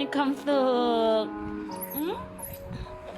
มีความสุข